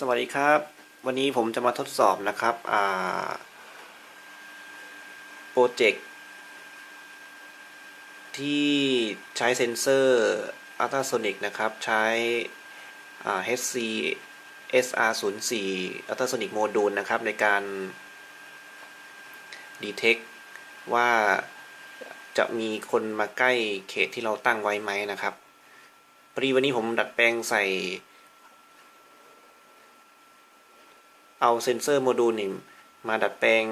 สวัสดีครับ วันนี้ผมจะมาทดสอบนะครับโปรเจกต์ที่ใช้เซนเซอร์อัลตราโซนิกนะครับ ใช้ HC SR04 อัลตราโซนิกโมดูลนะครับ ในการ detect ว่าจะมีคนมาใกล้เขตที่เราตั้งไว้ไหมนะครับพอดีวันนี้ผมดัดแปลงใส่ เอาเซ็นเซอร์โมดูลนี่มาดัดแปลง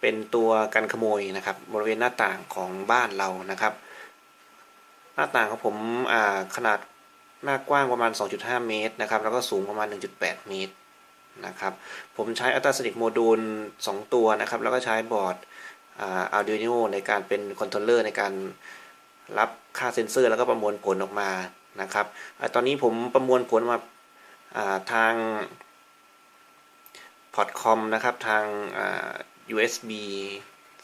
เป็นตัวกันขโมยนะครับ บริเวณหน้าต่างของบ้านเรานะครับ หน้าต่างของผมอ่าขนาดหน้ากว้างประมาณ 2.5 เมตรนะครับ แล้วก็สูงประมาณ 1.8 เมตรนะครับ ผมใช้อัลตราสนิกโมดูล 2 ตัวนะครับ แล้วก็ใช้บอร์ดอ่า Arduino ในการเป็นคอนโทรลเลอร์ในการรับค่าเซ็นเซอร์ แล้วก็ประมวลผลออกมานะครับอตอนนี้ผมประมวลผลมาอ่าทาง อร์ตคอมนะครับทาง USB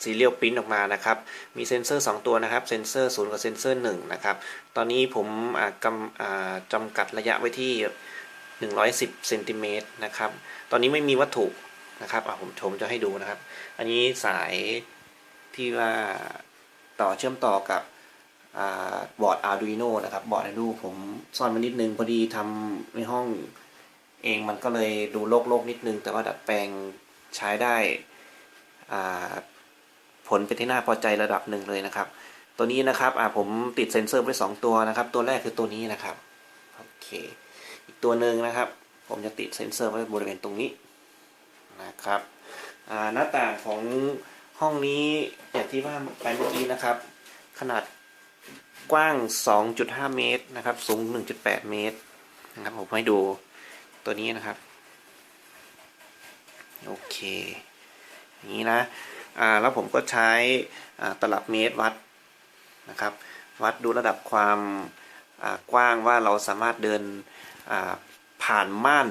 Serial Print ออกมานะครับ มีเซนเซอร์ 2 ตัวนะครับ เซนเซอร์ 0 กับเซนเซอร์ 1 นะครับ ตอนนี้ผมกำจำกัดระยะไว้ที่ 110เซนติเมตรนะครับ ตอนนี้ไม่มีวัตถุนะครับผมผมจะให้ดูนะครับ อันนี้สายที่ว่าต่อเชื่อมต่อกับบอร์ด Arduino นะครับ บอร์ด Arduino ผมซ่อนมานิดนึง พอดีทำในห้อง เองมันก็เลยดูโลกโลกนิดนึง แต่ว่าดัดแปลงใช้ได้ผลเป็นที่น่าพอใจระดับหนึ่งเลยนะครับ ตัวนี้นะครับผมติดเซ็นเซอร์ไว้2ตัวนะครับ ตัวแรกคือตัวนี้นะครับโอเคอีกตัวหนึ่งนะครับ ผมจะติดเซ็นเซอร์ไว้บริเวณตรงนี้นะครับหน้าต่างของห้องนี้อย่างที่ว่าไปเมื่อกี้นะครับ ขนาดกว้าง 2.5 เมตรนะครับ สูง 1.8 เมตรนะครับผมให้ดู ตัวนี้นะครับ โอเคอย่างนี้นะอ่าแล้วผมก็ใช้ตลับเมตรวัดนะครับ วัดดูระดับความกว้างว่าเราสามารถเดินผ่านม่าน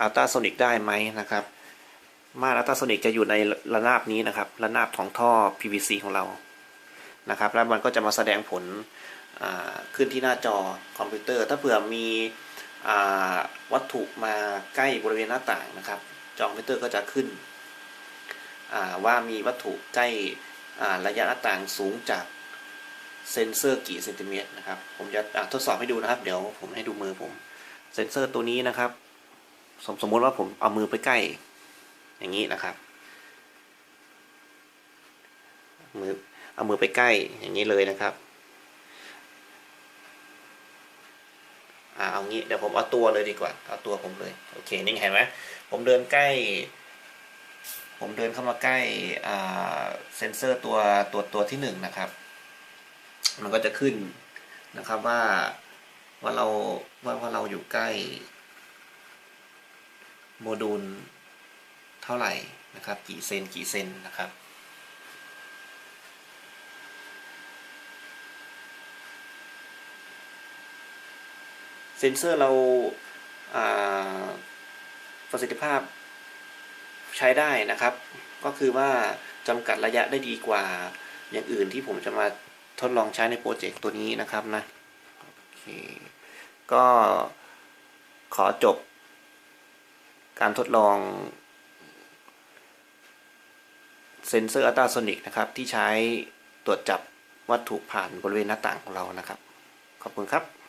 อัลตราโซนิกได้ไหมนะครับ ม่านอัลตราโซนิกจะอยู่ในระนาบนี้นะครับ ระนาบของท่อ PVC ของเรานะครับ แล้วมันก็จะมาแสดงผลขึ้นที่หน้าจอคอมพิวเตอร์ ถ้าเผื่อมี วัตถุมาใกล้บริเวณหน้าต่างนะครับ จอคอมพิวเตอร์ก็จะขึ้นว่ามีวัตถุใกล้ระยะหน้าต่างสูงจากเซนเซอร์กี่เซนติเมตรนะครับ ผมจะทดสอบให้ดูนะครับ เดี๋ยวผมให้ดูมือผม เซนเซอร์ตัวนี้นะครับ สมสมมติว่าผมเอามือไปใกล้ อย่างนี้นะครับ มือเอามือไปใกล้อย่างนี้เลยนะครับ อ่าเอางี้เดี๋ยวผมเอาตัวเลยดีกว่า เอาตัวผมเลยโอเคนี่เห็นไหมผมเดินใกล้ ผมเดินเข้ามาใกล้อ่าเซนเซอร์ตัวตัวตัวที่หนึ่งนะครับ มันก็จะขึ้นนะครับว่าว่าเราว่าว่าเราอยู่ใกล้โมดูลเท่าไหร่นะครับ กี่เซนกี่เซนนะครับ เซนเซอร์เราประสิทธิภาพใช้ได้นะครับ ก็คือว่าจำกัดระยะได้ดีกว่าอย่างอื่นที่ผมจะมาทดลองใช้ในโปรเจกต์ตัวนี้นะครับนะโอเคก็ขอจบการทดลองเซนเซอร์อัลตราโซนิกนะครับ ที่ใช้ตรวจจับวัตถุผ่านบริเวณหน้าต่างของเรานะครับ ขอบคุณครับ